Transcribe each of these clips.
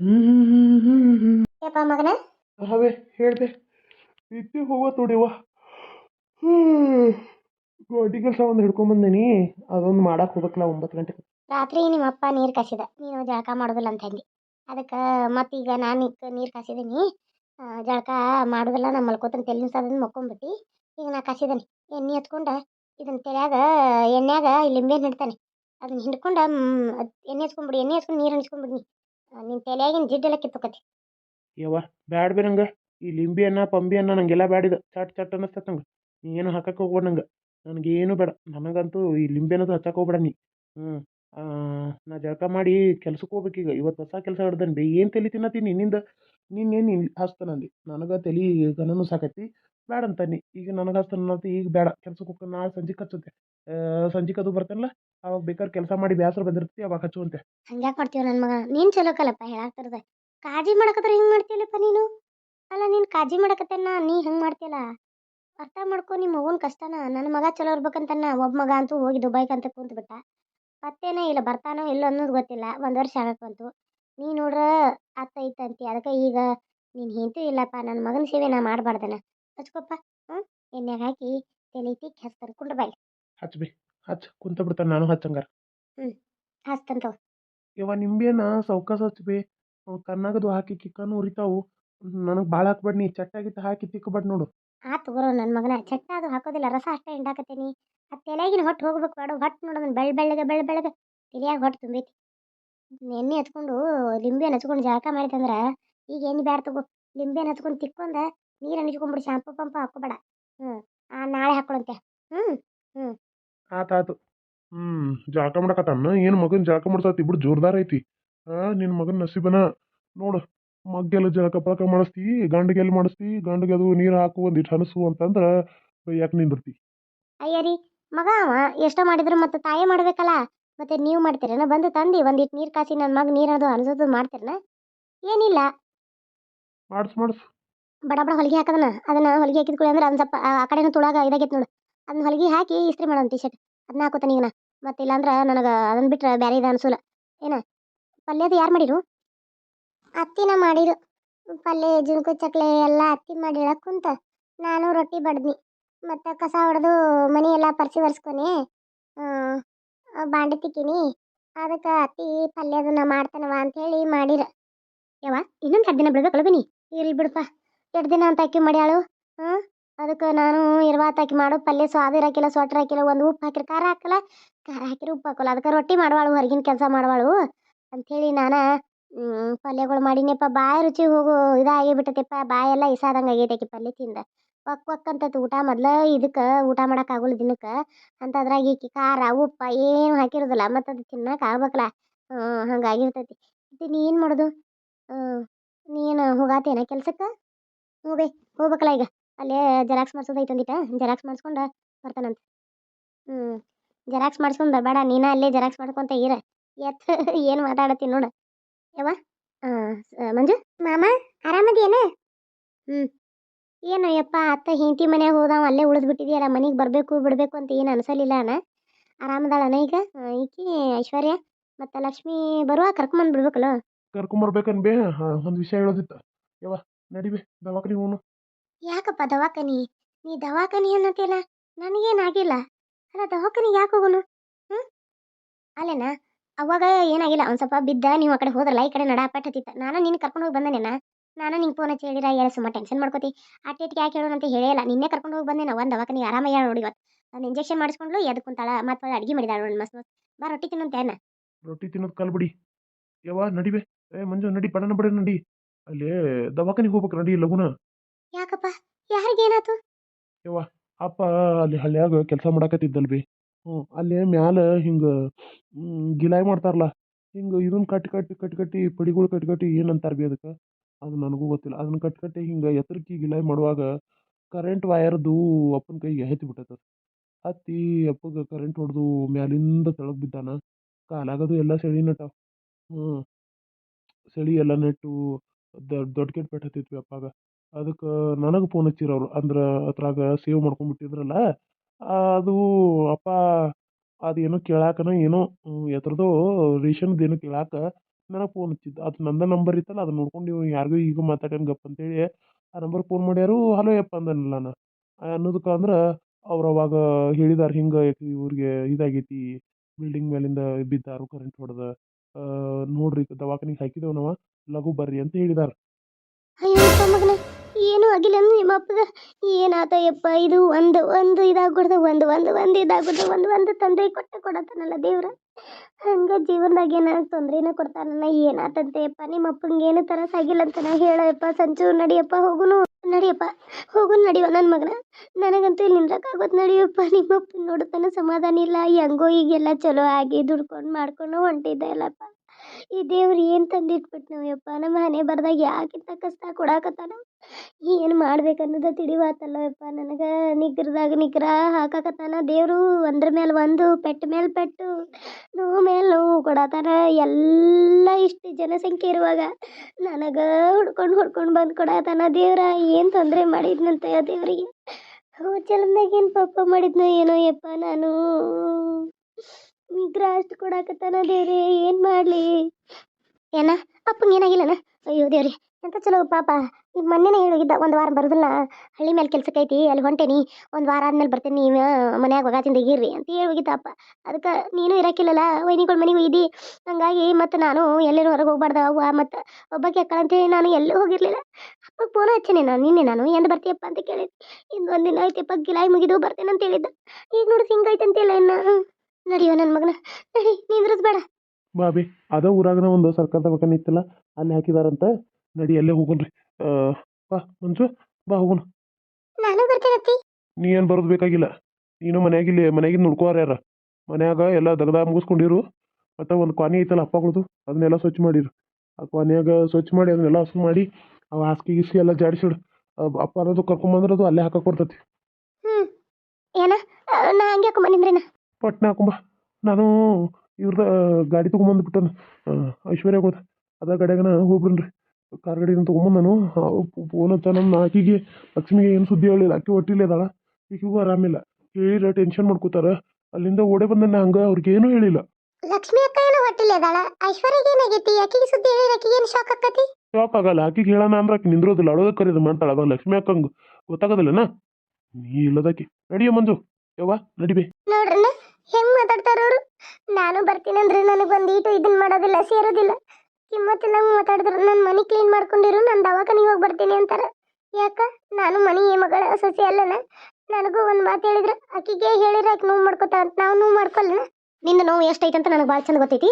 ಹ್ಮ್ ಯಪ್ಪ ಮಗನ? ಅವೇ ಹೇಳ್ದೆ. ನಿದ್ದೆ ಹೋಗೋ ತೊಡಿವ ಹ್ಮ್ ಗೋಡಿ ಕೆಲಸ ಒಂದು ಹಿಡ್ಕೊಂಬಂದೇನಿ ಅದೊಂದು ಮಾಡಕ್ಕೆ ಹೋಗ್ಬೇಕಲ್ಲ ಒಂಬತ್ತು ಗಂಟೆ ರಾತ್ರಿ ನಿಮ್ಮ ಅಪ್ಪ ನೀರು ಕಾಸಿದ. ನೀನು ಜಳಕ ಮಾಡೋದಿಲ್ಲ ಅಂತ ಅಂದಿ ಅದಕ್ಕೆ ಮತ್ತೀಗ ನಾನು ಈಗ ನೀರು ಕಾಸಿದೀನಿ. ಜಳಕ ಮಾಡೋದಿಲ್ಲ ನಾ ಮಲ್ಕೋತನ ತೆಲಿನ ಸದನ್ ಮಕ್ಕೊಂಬಿಟ್ಟು ಈಗ ನಾ ಕಾಸಿದೀನಿ. ಎಣ್ಣೆ ಹಚ್ಕೊಂಡ ಇದನ್ನ ತೆಳ್ಯಾಗ ಎಣ್ಣೆಯಾಗ ಲಿಂಬೆ ಹಿಡ್ತಾನೆ ಅದನ್ನ ಹಿಡ್ಕೊಂಡ ಎಣ್ಣೆ ಹಚ್ಕೊಂಡ್ಬಿಡಿ ಎಣ್ಣೆ ಹಚ್ಕೊಂಡು ನೀರು ಹಚ್ಕೊಂಬಿಡ್ನಿ ನಿನ್ನ ತಲೆಯಾಗಿನ ಜಿಡ್ಡೆಲ್ಲ ಕಿತ್ತೋಕತಿ ಯವ್ವ, ಬ್ಯಾಡ ಬಿ ನಂಗೆ. ಈ ಲಿಂಬಿ ಅನ್ನ, ಪಂಬಿ ಅನ್ನ ನಂಗೆಲ್ಲ ಬ್ಯಾಡಿದ ಚಟ್ ಚಟ್ ಅನ್ನಿಸ್ತೈತೆ ನೀ ಏನು ಹಾಕಕ್ಕೆ ಹೋಗ್ಬೇಡ ನಂಗೆ. ನನಗೇನು ಬೇಡ. ನನಗಂತೂ ಈ ಲಿಂಬೆ ಅನ್ನೋದು ಹಚ್ಚಕ್ಕೆ ಹೋಗ್ಬೇಡ ನೀ. ಹ್ಞೂ ನಾ ಜಳಕ ಮಾಡಿ ಕೆಲ್ಸಕ್ಕೆ ಹೋಗ್ಬೇಕೀಗ ಇವತ್ತು ಹೊಸ ಕೆಲಸ ಹಿಡ್ದನ್. ಬೇ, ಏನು ತಲೆ ತಿನ್ನತ್ತೀನಿ ನಿನ್ನಿಂದ ನಿನ್ನೇನು ಹಚ್ತಾನಂದು ನನಗೆ ತಲೆ ಗನನು ಸಾಕೈತಿ. ಬೇಡ ಅಂತಾನೆ ಈಗ ನನಗೆ ಹಚ್ತಾನ ಈಗ ಬೇಡ ಕೆಲ್ಸಕ್ಕೆ ಹೋಗ್ತಾನೆ ನಾಳೆ ಸಂಜೆಗೆ ಹಚ್ಚುತ್ತೆ ಸಂಜೆಗೆ ಅದು ಬರ್ತಾನಲ್ಲ? ಅವಾಗ ಬೇಕಾದ್ರೆ ಕೆಲಸ ಮಾಡಿ ಬೇಸರ ಬಂದಿರ್ತಿ ಅವಾಗ ಹಚ್ಚುವಂತೆ. ಹಂಗ್ಯಾಕೆ ಮಾಡ್ತೀವ ನನ್ನ ಮಗ. ನೀನ್ ಚಲೋ ಕಲಪ್ಪ ಹೇಳಾಕ್ತಿರ್ದ ಕಾಜಿ ಮಾಡಕತ್ರ ಹಿಂಗೆ ಮಾಡ್ತೀಯಲ್ಲಪ್ಪ ನೀನು? ಅಲ್ಲ ನೀನ್ ಕಾಜಿ ಮಾಡಕತ್ತೇನ? ನೀ ಹೆಂಗ್ ಮಾಡ್ತೀಯಲ್ಲ? ಅರ್ಥ ಮಾಡ್ಕೊ ನಿಮ್ಮ ಮಗನ ಕಷ್ಟನ. ನನ್ನ ಮಗ ಚಲೋ ಇರ್ಬೇಕಂತನ ಒಬ್ಬ ಮಗ ಅಂತೂ ಹೋಗಿ ದುಬೈಗೆ ಅಂತ ಕುಂತ್ಬಿಟ್ಟ. ಮತ್ತೇನೇ ಇಲ್ಲ ಬರ್ತಾನೋ ಇಲ್ಲ ಅನ್ನೋದು ಗೊತ್ತಿಲ್ಲ. ಒಂದು ವರ್ಷ ಆಗಕ್ ಬಂತು. ನೀ ನೋಡ್ರ ಅತ್ತ ಅಂತಿ. ಅದಕ್ಕೆ ಈಗ ನೀನ್ ಹಿಂತೂ ಇಲ್ಲಪ್ಪ. ನನ್ನ ಮಗನ ಸೇವೆ ನಾ ಮಾಡಬಾರ್ದನ. ಹಚ್ಕೊಪ್ಪ. ಹ್ಮ್? ಎಣ್ಣೆಗೆ ಹಾಕಿ ತಲೆ ತಿಕ್ಕಿ ಹಚ್ತಾರೆ ಕುಂಡ್ರ ಬಾಯಿ. ಹಚ್ ಬೇ. ಹಚ್ ಕುಂತ ಬಿಡ್ತಾನೆ ನಾನು ಹಚ್ಚಂಗಾರ. ಹಚ್ತಂತವ ಯವ್ವ ನಿಂಬೆನ ಸೌಕಾಸ ಹಚ್ಬೇ ಅವು ಕಣ್ಣಾಗದು ಹಾಕಿ ಕಿಕ್ಕನು ಉರಿತಾವು. ನನಗೆ ಭಾಳ ಹಾಕ್ಬೇಡ ನೀ ಚಟ್ಟಾಗಿತ್ತು ಹಾಕಿ ತಿಕ್ಕಬೇಡ ನೋಡು. ಆ ತಗೋರೋ ನನ್ನ ಮಗನ ಚಟ್ಟ ಅದು ಹಾಕೋದಿಲ್ಲ ರಸ ಅಷ್ಟೇ ಹಿಂಡಾಕತ್ತೀನಿ ಆ ತಲೆಗಿನ ಹೊಟ್ಟು ಹೋಗ್ಬೇಕು ಬೇಡ ಹೊಟ್ಟು ನೋಡೋದನ್ನ ಬೆಳ್ ಬೆಳ್ಳಗೆ ಬೆಳ್ ಬೆಳಗ್ಗೆ ತಲೆಯಾಗ ಹೊಟ್ಟು ತುಂಬೈತಿ. ಎಣ್ಣೆ ಹಚ್ಕೊಂಡು ಲಿಂಬೆನ ಹಚ್ಕೊಂಡು ಜಳಕ ಮಾಡಿದಂದ್ರೆ ಈಗ ಎಣ್ಣೆ ಬ್ಯಾಡ ತಗೋ. ಲಿಂಬೆನ ಹಚ್ಕೊಂಡು ತಿಕ್ಕೊಂಡ ನೀರು ಹನಿಸ್ಕೊಂಬಿಡು ಶಾಂಪು ಪಂಪ ಹಾಕೋಬೇಡ ಹ್ಞೂ ಆ ನಾಳೆ ಹಾಕೊಳಂತೆ. ಹ್ಞೂ ಆತಾತು ಹ್ಞೂ ಜಳಕ ಮಾಡಕತ್ತಾನ ಏನು ಮಗನ ಜಳಕ ಮಾಡ್ಸತಿ ಬಿಡು ಜೋರ್ದಾರ ಐತಿ. ಆ ನಿನ್ನ ಮಗನ ನಸೀಬನ ನೋಡು. ಮಗ್ಗೆಲ್ಲ ಜಳಕ ಪಳಕ ಮಾಡಿಸ್ತಿ ಗಂಡಿಗೆಲ್ಲ ಮಾಡಿಸ್ತಿ ಗಂಡಿಗೆ ಅದು ನೀರು ಹಾಕು ಒಂದಿಟ್ಟು ಹನಸು ಅಂತಂದ್ರೆ ಯಾಕೆ ನಿಂದಿರ್ತಿ ಅಯ್ಯ ರೀ ಮಗ ಅವ ಎಷ್ಟೋ ಮಾಡಿದ್ರು ಮತ್ತೆ ತಾಯೇ ಮಾಡ್ಬೇಕಲ್ಲ. ಮತ್ತೆ ನೀವು ಮಾಡ್ತೀರೇನ? ಬಂದು ತಂದು ಒಂದಿಟ್ಟು ನೀರು ಕಾಸಿ ನನ್ನ ಮಗ ನೀರದು ಅನ್ಸೋದು ಮಾಡ್ತೀರನ? ಏನಿಲ್ಲ. ಮಾಡಿಸ್ ಮಾಡಿಸ್. ಬಡ ಬಡ ಹೊಲಿಗೆ ಹಾಕದನ? ಅದನ್ನ ಹೊಲಿಗೆ ಹಾಕಿದ ಕೂಡ ಅಂದ್ರೆ ಸ್ವಲ್ಪ ಆ ಕಡೆನೂ ತುಳಾಗ ಇದಾಗೈತೆ ನೋಡು. ಅದನ್ನ ಹೊಲಿಗೆ ಹಾಕಿ ಇಸ್ತ್ರಿ ಮಾಡೋಣ ಟಿ ಶರ್ಟ್ ಅದನ್ನ ಹಾಕೋತಾನೆ ಈಗ ನಾ ಮತ್ತೆ ಇಲ್ಲಾಂದ್ರೆ ನನಗೆ ಅದನ್ನ ಬಿಟ್ರೆ ಬೇರೆ ಇದು ಅನ್ಸೋಲ್ಲ ಏನ? ಪಲ್ಯದು ಯಾರು ಮಾಡಿರು? ಅತ್ತಿನ ಮಾಡಿರು. ಪಲ್ಯ, ಜುನ್ಕು, ಚಕ್ಲೆ ಎಲ್ಲ ಅತ್ತಿ ಮಾಡಿರ ಕುಂತ ನಾನು ರೊಟ್ಟಿ ಬಡ್ದ್ನಿ. ಮತ್ತು ಕಸ ಹೊಡೆದು ಮನೆ ಎಲ್ಲ ಪರ್ಚಿ ಒರೆಸ್ಕೊನಿ ಬಾಂಡೆ ತಿಕ್ಕಿನಿ. ಅದಕ್ಕೆ ಅತ್ತಿ ಪಲ್ಯದ ನಾ ಮಾಡ್ತೇನವ ಅಂಥೇಳಿ ಮಾಡಿರ. ಯವ್ವ, ಇನ್ನೊಂದು ಎರಡು ದಿನ ಬಿಡ್ಬೇಕಲ್ಲ ಬನ್ನಿ ಇರ್ಲಿ ಬಿಡಪ್ಪ ಎರಡು ದಿನ ಅಂತ ಅಕ್ಕಿ ಮಾಡ್ಯಾಳು? ಹಾಂ ಅದಕ್ಕೆ ನಾನು ಇರ್ವಾತ್ ಹಾಕಿ ಮಾಡು, ಪಲ್ಯ ಸ್ವಾದ ಇರಾಕಿಲ್ಲ ಸೊಟ್ರ್ ಹಾಕಿಲ್ಲ, ಒಂದು ಉಪ್ಪು ಹಾಕಿರ ಖಾರ ಹಾಕಲ್ಲ. ಖಾರ ಹಾಕಿರ ಉಪ್ಪು ಹಾಕಲ್ಲ, ಅದಕ್ಕೆ ರೊಟ್ಟಿ ಮಾಡುವಾಳು, ಹೊರಗಿನ ಕೆಲಸ ಮಾಡುವಾಳು. ಅಂಥೇಳಿ ನಾನು ಪಲ್ಯಗಳು ಮಾಡಿನಪ್ಪ ಬಾಯಿ ರುಚಿ ಹೋಗು, ಇದಾಗಿ ಬಿಟ್ಟೈತಿಪ್ಪ ಬಾಯೆಲ್ಲ ಇಸಾದಂಗೆ ಆಗೈತೆ ಪಲ್ಯ ತಿಂದ. ಒಕ್ ಒಕ್ ಅಂತೈತಿ ಊಟ, ಮೊದ್ಲು ಇದಕ್ಕೆ ಊಟ ಮಾಡೋಕ್ಕಾಗಲ್ಲ ದಿನಕ್ಕೆ. ಅಂತದ್ರಾಗ ಈಕಿ ಖಾರ, ಉಪ್ಪ ಏನು ಹಾಕಿರೋದಿಲ್ಲ, ಮತ್ತು ಅದು ತಿನ್ನಕ್ಕೆ ಆಗ್ಬೇಕಲ್ಲ. ಹಂಗಾಗಿರ್ತೈತಿ. ನೀ ಏನು ಮಾಡೋದು? ನೀನು ಹೋಗಾತೇನ ಕೆಲ್ಸಕ್ಕೆ? ಹ್ಞೂ ಬೇ, ಹೋಗ್ಬೇಕಲ್ಲ ಈಗ. ಅಲ್ಲೇ ಜೆರಾಕ್ಸ್ ಮಾಡ್ಸೋದೈತೆ ಐತಂದಿಟ ಜೆರಾಕ್ಸ್ ಮಾಡಿಸ್ಕೊಂಡು ಬರ್ತಾನಂತ. ಹ್ಞೂ ಜೆರಾಕ್ಸ್ ಮಾಡಿಸ್ಕೊಂಡು ಬರಬೇಡ, ನೀನು ಅಲ್ಲೇ ಜೆರಾಕ್ಸ್ ಮಾಡ್ಕೊಂತ ಇರ. ಎತ್ ಏನು ಮಾತಾಡತ್ತೀನಿ ನೋಡು. ಯವ್ವ? ಮಂಜು? ಮಾಮ ಆರಾಮದೇನ ಹ್ಞೂ ಏನು ಯಪ್ಪ, ಅತ್ತ ಹೆಂಡತಿ ಮನೆಗೆ ಹೋದಾವ, ಅಲ್ಲೇ ಉಳಿದ್ಬಿಟ್ಟಿದೆಯಲ್ಲ, ಮನೆಗೆ ಬರಬೇಕು, ಬಿಡಬೇಕು ಅಂತ ಏನು ಅನ್ಸಲಿಲ್ಲ ಅಣ್ಣ? ಆರಾಮದಾಳಣ್ಣ ಈಗ? ಈಕಿ ಐಶ್ವರ್ಯ ಮತ್ತು ಲಕ್ಷ್ಮಿ ಬರುವ ಕರ್ಕೊಂಬಂದು ಬಿಡ್ಬೇಕಲ್ಲ ಕರ್ಕೊಂಬರ್ಬೇಕನ್ ಬೇ ಒಂದು ವಿಷಯ ಹೇಳೋದಿತ್ತು. ಯವ್ವ, ನಡಿಬೇ, ದವಾಖಾನಿಗೆ ಹೋನು ಯಾಕಪ್ಪ ದವಾಖಾನಿ? ನೀ ದವಾಖಾನಿ ಅನ್ನತ್ತಿಲ್ಲ ನನಗೇನಾಗಿಲ್ಲ. ಅಲ್ಲ, ದವಾಖಾನಿಗೆ ಯಾಕೆ ಹೋಗೋನು? ಹ್ಞೂ ಅಲ್ಲೇನ? ಅವಾಗ ಏನಾಗಿಲ್ಲ. ಒಂದು ಸ್ವಲ್ಪ ಬಿದ್ದ ನೀವು ಆ ಕಡೆ ಹೋದ್ರಲ್ಲ, ಈ ಕಡೆ ನಡಾಪಟ್ ಹತ್ತಿತ್ತ. ನಾನು ನಿನ್ನ ಕರ್ಕೊಂಡು ಹೋಗಿ ಬಂದೇನೆ ನಾನು ನಿಂಗೆ ಫೋನ್ ಹಚ್ಚಿ ಹೇಳಿರ ಯಾರು ಸುಮ್ಮ ಟೆನ್ಷನ್ ಮಾಡ್ಕೋತಿ. ಆ ಟೇಟ್ಗೆ ಯಾಕೆ ಹೇಳೋಣ ಅಂತ ಹೇಳಿಲ್ಲ ನಿನ್ನೆ ಕರ್ಕೊಂಡು ಹೋಗಿ ಬಂದೇನ, ಒಂದು ದವಾಖಾನಿ ಆರಾಮಾಗಿ ನೋಡಿ ಇವತ್ತು ಒಂದು ಇಂಜೆಕ್ಷನ್ ಮಾಡಿಸ್ಕೊಂಡ್ಲು, ಎದ್ದು ಕುಂತಾಳ, ಮತ್ತೆ ಅಡುಗೆ ಮಾಡಿದಾಳ ನೋಡಿ ಮಸ್ತ್ ಮಸ್ತ್. ಬಾ, ರೊಟ್ಟಿ ತಿನ್ನಂತೆ ರೊಟ್ಟಿ ತಿನ್ನೋದು ಕಲ್ಬಿಡಿ ಯಾವ ನಡಿವೆ ಏ ಮಂಜು, ನಡಿ ಪಡನ ಬಡ ನಡಿ. ಅಲ್ಲಿ ದವಾಖಾನಿಗೆ ಹೋಗ್ಬೇಕು, ನಡಿ ಲಗುನ. ಯಾಕಪ್ಪ? ಯಾರಿಗೇನಾತು ಅಪ್ಪ ಅಲ್ಲಿ ಹಳ್ಳಿಯಾಗ ಕೆಲಸ ಮಾಡಾಕತ್ತಿದ್ದಲ್ ಬಿ ಹ್ಞೂ ಅಲ್ಲಿ ಮ್ಯಾಲ ಹಿಂಗೆ ಗಿಲಾಯಿ ಮಾಡ್ತಾರಲ್ಲ, ಹಿಂಗೆ ಇದನ್ನ ಕಟ್ಟಿ ಕಟ್ಟಿ ಕಟ್ಟಿ ಕಟ್ಟಿ ಪಡಿಗಳು ಕಟ್ಟಿ ಕಟ್ಟಿ ಏನ್ ಅಂತಾರೆ ಬಿ ಅದಕ್ಕೆ? ಅದು ನನಗೂ ಗೊತ್ತಿಲ್ಲ. ಅದನ್ನ ಕಟ್ಟಿ ಕಟ್ಟಿ ಹಿಂಗೆ ಎತ್ತರಕ್ಕೆ ಗಿಲಾಯಿ ಮಾಡುವಾಗ ಕರೆಂಟ್ ವಯರ್ದು ಅಪ್ಪನ ಕೈಗೆ ಹತ್ತಿ ಬಿಟ್ಟದ ಹತ್ತಿ ಅಪ್ಪಗೆ ಕರೆಂಟ್ ಹೊಡೆದು ಮ್ಯಾಲಿಂದ ತೆಳಗೆ ಬಿದ್ದಾನ. ಕಾಲಾಗದು ಎಲ್ಲ ಸೆಳಿ ನಟಾವ ಹ್ಞೂ ಸೆಳಿ ಎಲ್ಲ ನೆಟ್ಟು ದೊಡ್ಡ ದೊಡ್ಡ ಕೆಟ್ಟ ಪೆಟ್ಟು ಅಪ್ಪಾಗ. ಅದಕ್ಕೆ ನನಗೆ ಫೋನ್ ಹಚ್ಚಿರವ್ರು ಅಂದ್ರೆ ಅದ್ರಾಗ ಸೇವ್ ಮಾಡ್ಕೊಂಡ್ಬಿಟ್ಟಿದ್ರಲ್ಲ ಅದು ಅಪ್ಪ ಅದೇನೋ ಕೇಳಾಕನ ಏನೋ ಎತ್ರದೋ ರೇಷನ್ದು ಏನೋ ಕೇಳಾಕ ನನಗೆ ಫೋನ್ ಹಚ್ಚಿದ್ದು ಅದು ನಂದ ನಂಬರ್ ಇತ್ತಲ್ಲ ಅದನ್ನ ನೋಡ್ಕೊಂಡು ಇವ ಯಾರಿಗೂ ಈಗ ಮಾತಾಡ್ಯಾನ ಗಪ್ ಅಂತೇಳಿ ಆ ನಂಬರ್ ಫೋನ್ ಮಾಡ್ಯಾರು ಹಲೋ ಯಪ್ಪ ಅಂದನಲ್ಲ ನಾನು. ಅನ್ನೋದಕ್ಕೆ ಅಂದ್ರೆ ಅವ್ರು ಅವಾಗ ಹೇಳಿದಾರೆ ಹಿಂಗೆ ಇವ್ರಿಗೆ ಇದಾಗೈತಿ ಬಿಲ್ಡಿಂಗ್ ಮೇಲಿಂದ ಬಿದ್ದಾರು ಕರೆಂಟ್ ಹೊಡೆದ ನೋಡ್ರಿ ದವಾಖಾನಿಗೆ ಹಾಕಿದೇವು ನಾವು ಲಘು ಬರ್ರಿ ಅಂತ ಹೇಳಿದಾರೆ. ಏನು ಆಗಿಲ್ಲ ಅಂದ್ರೆ ನಿಮ್ಮ ಅಪ್ಪಗ ಏನಾತಯ್ಯಪ್ಪ? ಇದು ಒಂದು ಒಂದು ಇದಾಗ್ಬಿಡ್ದು, ಒಂದು ಒಂದು ಒಂದು ಇದಾಗ್ಬಿಡ್ದು, ಒಂದು ಒಂದು ತೊಂದರೆ ಕೊಟ್ಟು ಕೊಡತ್ತಾನಲ್ಲ ದೇವ್ರ? ಹಂಗ ಜೀವನದಾಗ ಏನ ತೊಂದ್ರೆನ ಕೊಡ್ತಾನಲ್ಲ ಏನಾತಂತೆಯಪ್ಪ ನಿಮ್ಮ ಅಪ್ಪಂಗೆ ಏನು ತರಸ್ ಆಗಿಲ್ಲ ಅಂತ ನಾ ಹೇಳಪ್ಪ ಸಂಚು, ನಡಿಯಪ್ಪ, ಹೋಗುನು, ನಡಿಯಪ್ಪ ಹೋಗು ನಡಿಯೋ ನನ್ನ ಮಗನ. ನನಗಂತೂ ಇಲ್ಲಿ ನಿಂದ್ರಕ್ಕಾಗೋದು ನಡಿಯಪ್ಪ. ನಿಮ್ಮ ನಿಮ್ಮಪ್ಪನ ನೋಡುತ್ತಾನ ಸಮಾಧಾನ ಇಲ್ಲ. ಹೆಂಗೋ ಈಗೆಲ್ಲ ಚಲೋ ಆಗಿ ದುಡ್ಕೊಂಡು ಮಾಡ್ಕೊಂಡು ಹೊಂಟಿದ್ದೆ ಅಲ್ಲಪ್ಪ ಈ ದೇವ್ರು ಏನು ತಂದಿಟ್ಬಿಟ್ಟು ಯಪ್ಪ ನಮ್ಮ ಮನೆ ಬರ್ದಾಗ ಯಾಕಿಂತ ಕಷ್ಟ ಕೊಡಾಕತ್ತಾನ? ಏನು ಮಾಡ್ಬೇಕನ್ನೋದು ತಿಳಿವಾತಲ್ಲ ತಿಳಿವಾತಲ್ಲಪ್ಪ ನನಗೆ ನಿಗ್ರದಾಗ ನಿಗ್ರ ಹಾಕಾಕತ್ತಾನ. ದೇವರು ಒಂದ್ರ ಮೇಲೆ ಒಂದು, ಪೆಟ್ಟ ಮೇಲೆ ಪೆಟ್ಟು, ನೋವು ಮೇಲೆ ನೋವು ಕೊಡತಾನ ಎಲ್ಲ ಇಷ್ಟು ಜನಸಂಖ್ಯೆ ಇರುವಾಗ ನನಗೆ ಹುಡ್ಕೊಂಡು ಹುಡ್ಕೊಂಡು ಬಂದು ಕೊಡತಾನ ದೇವ್ರ. ಏನು ತೊಂದರೆ ಮಾಡಿದ್ನಂತ ದೇವರಿಗೆ? ಹೋ ಚಲಮ್ದಾಗ ಏನು ಪಾಪ ಮಾಡಿದ್ನೋ ಏನೋ ಯಪ್ಪ ನಾನು. ನಿಗ್ರ ಅಷ್ಟು ಕೊಡಾಕತ್ತಾನ ದೇವ್ರಿ, ಏನು ಮಾಡಲಿ? ಏನ? ಅಪ್ಪಂಗೆ ಏನಾಗಿಲ್ಲನ? ಅಯ್ಯೋ ದೇವ್ರಿ, ಎಂತ ಚಲೋ ಪಾಪ. ಈಗ ಮೊನ್ನೆನೇ ಹೇಳಿದ್ದ ಒಂದು ವಾರ ಬರುದಿಲ್ಲ, ಹಳ್ಳಿ ಮೇಲೆ ಕೆಲ್ಸಕ್ಕೆ ಐತಿ, ಅಲ್ಲಿ ಹೊಂಟೇನಿ, ಒಂದು ವಾರ ಆದ್ಮೇಲೆ ಬರ್ತೀನಿ, ನೀವು ಮನ್ಯಾಗ ಒಗಾತಿಂದ ಇರ್ರಿ ಅಂತ ಹೇಳಿ ಹೋಗಿದ್ದ ಅಪ್ಪ ಅದಕ್ಕೆ ನೀನು ಇರಕ್ಕಿಲ್ಲಲ್ಲ ವೈನಿಗಳ ಮನೆಗೆ ಒಯ್ದಿ ಹಂಗಾಗಿ ಮತ್ತು ನಾನು ಎಲ್ಲರೂ ಹೊರಗೆ ಹೋಗ್ಬಾರ್ದ, ಅವ್ವ ಮತ್ತು ಒಬ್ಬಕ್ಕೆ ಅಂತೇಳಿ ನಾನು ಎಲ್ಲೂ ಹೋಗಿರ್ಲಿಲ್ಲ. ಅಪ್ಪ ಫೋನ್ ಹಚ್ಚೇನೆ ನಾನು, ನಿನ್ನೆ ನಾನು ಎಂದು ಬರ್ತೀಯಪ್ಪ ಅಂತ ಕೇಳಿದ್ದೆ. ಇನ್ನು ಒಂದು ದಿನ ಐತಿಪ್ಪ ಗಿಲಾಯಿ ಮುಗಿದು ಬರ್ತೇನೆ ಅಂತ ಹೇಳಿದ್ದ. ಈಗ ನೋಡಿ ಹಿಂಗೈತೆ ಅಂತಿಲ್ಲ ಇನ್ನು. ನಡಿಯೋ ನನ್ನ ಮಗನ, ನಡಿ ನಿಂದ್ರದ್ ಬೇಡ ಬಾಬಿ, ಅದ ಊರಾಗ ಒಂದು ಸರ್ಕಾರ ಮಗನ ಇತ್ತಲ್ಲ, ಅಲ್ಲಿ ಹಾಕಿದಾರಂತ, ನಡಿ ಅಲ್ಲೇ ಹೋಗೋಣ್ರಿ. ಬಾ ಮಂಜು ಬಾ ಹೋಗೋಣ. ನಾನು ಬರ್ತೇನತ್ತಿ ನೀ ಏನು ಬರೋದು ಬೇಕಾಗಿಲ್ಲ. ನೀನು ಮನ್ಯಾಗ ಇಲ್ಲಿ ಮನ್ಯಾಗಿನ ನೋಡ್ಕೋರ ಯಾರ? ಮನ್ಯಾಗ ಎಲ್ಲ ದಗದ ಮುಗಿಸ್ಕೊಂಡಿರು. ಮತ್ತು ಒಂದು ಕ್ವಾನಿ ಐತಲ್ಲ ಅಪ್ಪಗಳದು ಅದನ್ನೆಲ್ಲ ಸ್ವಚ್ಛ ಮಾಡಿರು. ಆ ಕ್ವಾನಿಯಾಗ ಸ್ವಚ್ಛ ಮಾಡಿ ಅದನ್ನೆಲ್ಲ ಹಸು ಮಾಡಿ ಅವು ಹಾಸಿಗೆ ಗಿಸಿ ಎಲ್ಲ ಜಾಡಿಸಿಡು ಅಪ್ಪ ಅನ್ನೋದು ಕರ್ಕೊಂಬಂದ್ರೆ ಅದು ಅಲ್ಲೇ ಹಾಕಕ್ಕೆ ಬರ್ತೈತಿ. ಹ್ಞೂ ಏನ? ನಾ ಹಂಗೆ ಪಟ್ನ ಹಾಕೊಂಬ ನಾನು ಇವ್ರದ ಗಾಡಿ ತೊಗೊಂಬಂದ್ಬಿಟ್ಟನು ಐಶ್ವರ್ಯ ಹೋದ. ಅದ ಗಾಡ್ಯಾಗನ ಹೋಗ್ಬಿಡ್ರಿ. ಕಾರ್ ಗಾಡಿನ ತೊಗೊಂಬಂದು ನಾನು. ಫೋನ್ ಹಚ್ಚ ನಮ್ಮ ಆಕಿಗೆ ಲಕ್ಷ್ಮಿಗೆ ಏನು ಸುದ್ದಿ ಹೇಳಿಲ್ಲ ಆಕೆ ಹೊಟ್ಟಿಲಿ ಅದಾಳ ಈಕಿಗೂ ಆರಾಮಿಲ್ಲ ಹೇಳಿರ ಟೆನ್ಷನ್ ಮಾಡ್ಕೋತಾರ. ಅಲ್ಲಿಂದ ಓಡೇ ಬಂದ ಹಂಗ ಅವ್ರಿಗೇನು ಹೇಳಿಲ್ಲ. ಲಕ್ಷ್ಮಿ ಅಕ್ಕ ಏನು ಹೊಟ್ಟಿಲ್ಲ ಅದಾಳ ಐಶ್ವರ್ಯಗೆ ಏನಾಗೈತಿ ಆಕಿಗೆ ಸುದ್ದಿ ಹೇಳಿ ಆಕಿಗೆ ಏನು ಶಾಕ್ ಆಕತಿ? ಶಾಕ್ ಆಗಲ್ಲ. ಆಕಿಗೆ ಹೇಳೋಣ ಅಂದ್ರೆ ಆಕಿ ನಿಂದ್ರೋದಿಲ್ಲ. ಅಳೋದ ಕರೀದು ಮಾಡ್ತಾಳ. ಅವಾಗ ಲಕ್ಷ್ಮಿ ಅಕ್ಕಂಗೆ. ಗೊತ್ತಾಗೋದಿಲ್ಲನ? ನೀ ಇಲ್ಲದಾಕಿ ನಡಿಯ ಮಂಜು. ಯವ್ವ ನಡಿಬೇ ನೋಡ್ರಣ್ಣ ಹೆಂಗ್ ಮಾತಾಡ್ತಾರ ಅವರು? ನಾನು ಬರ್ತೀನಿ ಅಂದ್ರೆ ನನಗೆ ಒಂದು ಈಟು ಇದನ್ನ ಮಾಡೋದಿಲ್ಲ ಸೇರೋದಿಲ್ಲ. ಕಿಮ್ಮತ್ತಿಲ್ಲ ಮಾತಾಡಿದ್ರು. ನನ್ನ ಮನೆ ಕ್ಲೀನ್ ಮಾಡ್ಕೊಂಡಿರು. ನಾನು ದವಾಖಾನಿಗೆ ಹೋಗಿ ಬರ್ತೀನಿ ಅಂತಾರೆ. ಯಾಕ? ನಾನು ಮನಿ ಮಗಳ ಸೊಸೆ ಅಲ್ಲನ? ನನಗೂ ಒಂದು ಮಾತು ಹೇಳಿದ್ರು. ಅಕ್ಕಿಗೆ ಹೇಳಿದ್ರೆ ಆಕೆ ನೋವು ಮಾಡ್ಕೊತ ಅಂತ. ನಾವು ನೋವು ಮಾಡ್ಕೊಲ್ಲನ? ನಿನ್ನ ನೋವು ಎಷ್ಟೈತೆ ಅಂತ ನನಗೆ ಭಾಳ ಚಂದ ಗೊತ್ತೈತಿ.